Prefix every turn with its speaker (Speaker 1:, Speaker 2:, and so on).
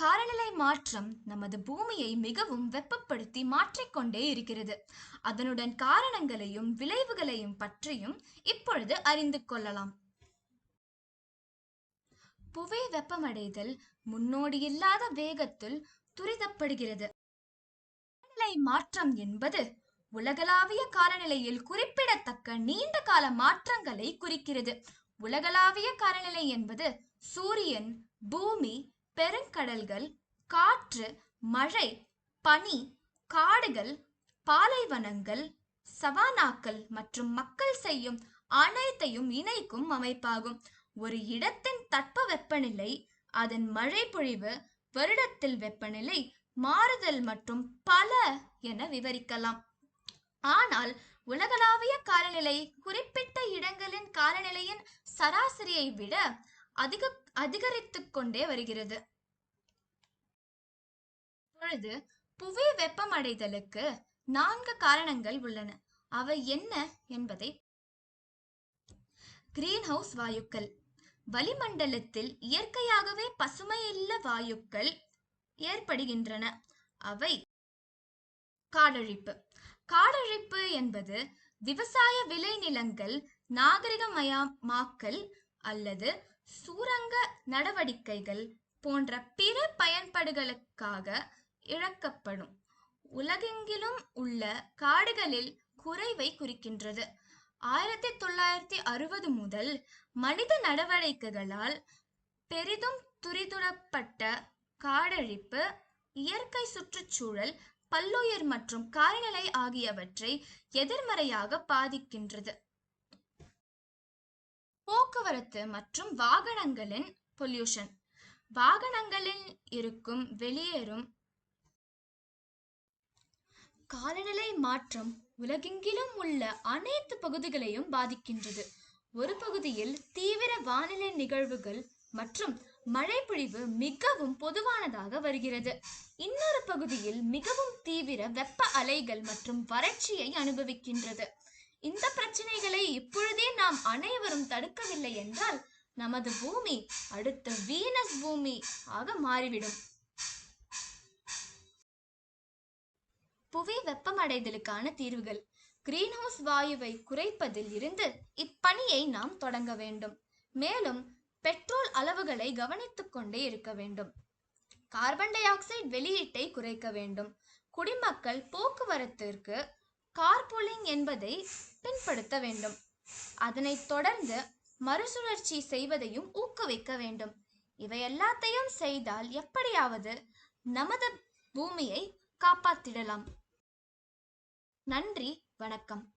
Speaker 1: காலநிலை மாற்றம் நமது பூமியை மிகவும் வெப்பப்படுத்தி மாற்றிக்கொண்டே இருக்கிறது. அதனுடன் காரணங்களையும் விளைவுகளையும் பற்றியும் இப்பொழுது அறிந்து கொள்ளலாம். புவி வெப்பமடைதல் முன்னோடியில்லாத வேகத்தில் துரிதப்படுகிறது. காலநிலை மாற்றம் என்பது உலகளாவிய காலநிலையில் குறிப்பிடத்தக்க நீண்ட கால மாற்றங்களை குறிக்கிறது. உலகளாவிய காலநிலை என்பது சூரியன் பூமி பெருங்கடல்கள் காற்று மழை பனி காடுகள் பாலைவனங்கள் சவானாக்கள் மற்றும் மக்கள் செய்யும் அனைத்தையும் இணைக்கும் அமைப்பாகும். ஒரு இடத்தின் தட்பவெப்பநிலை அதன் மழை பொழிவு வருடத்தில் வெப்பநிலை மாறுதல் மற்றும் பல என விவரிக்கலாம். ஆனால் உலகளாவிய காலநிலை குறிப்பிட்ட இடங்களின் காலநிலையின் சராசரியை விட அதிக அதிகரித்துக் கொண்டே வருகிறது. இப்பொழுது புவி வெப்பமடைதலுக்கு நான்கு காரணங்கள் உள்ளன. அவை என்ன என்பதை கிரீன் ஹவுஸ் வாயுக்கள் வளிமண்டலத்தில் இயற்கையாகவே பசுமையில்ல வாயுக்கள் ஏற்படுகின்றன. அவை காடழிப்பு. காடழிப்பு என்பது விவசாய விளைநிலங்கள் நாகரிகமயமாக்கல் அல்லது சூரங்க நடவடிக்கைகள் போன்ற பிற பயன்பாடுகளுக்காக இழக்கப்படும். உலகெங்கிலும் உள்ள காடுகளில் குறைவை குறிக்கின்றது. ஆயிரத்தி தொள்ளாயிரத்தி அறுபது முதல் மனித நடவடிக்கைகளால் பெரிதும் துரிதுடப்பட்ட காடழிப்பு இயற்கை சுற்றுச்சூழல் பல்லுயிர் மற்றும் காலநிலை ஆகியவற்றை எதிர்மறையாக பாதிக்கின்றது. போக்குவரத்து மற்றும் வாகனங்களின் பொல்யூஷன் வாகனங்களில் இருக்கும் வெளியேறும் காலநிலை மாற்றம் உலகெங்கிலும் உள்ள அனைத்து பகுதிகளையும் பாதிக்கின்றது. ஒரு பகுதியில் தீவிர வானிலை நிகழ்வுகள் மற்றும் மழைப்பொழிவு மிகவும் பொதுவானதாக வருகிறது. இன்னொரு பகுதியில் மிகவும் தீவிர வெப்ப அலைகள் மற்றும் வறட்சியை அனுபவிக்கின்றது. இந்த பிரச்சனைகளை இப்பொழுதே நாம் அனைவரும் தடுக்கவில்லை என்றால் நமது பூமி அடுத்த வீனஸ் பூமி ஆக மாறிவிடும். புவி வெப்பமடைதலுக்கான தீர்வுகள். கிரீன்ஹவுஸ் வாயுவை குறைப்பதில் இருந்து இப்பணியை நாம் தொடங்க வேண்டும். மேலும் பெட்ரோல் அளவுகளை கவனித்துக் கொண்டே இருக்க வேண்டும். கார்பன் டை ஆக்சைடு வெளியீட்டை குறைக்க வேண்டும். குடிமக்கள் போக்குவரத்திற்கு கார்பூலிங் என்பதை பின்படுத்த வேண்டும். அதனைத் தொடர்ந்து மறுசுழற்சி செய்வதையும் ஊக்குவிக்க வேண்டும். இவை எல்லாத்தையும் செய்தால் எப்படியாவது நமது பூமியை காப்பாத்திடலாம். நன்றி வணக்கம்.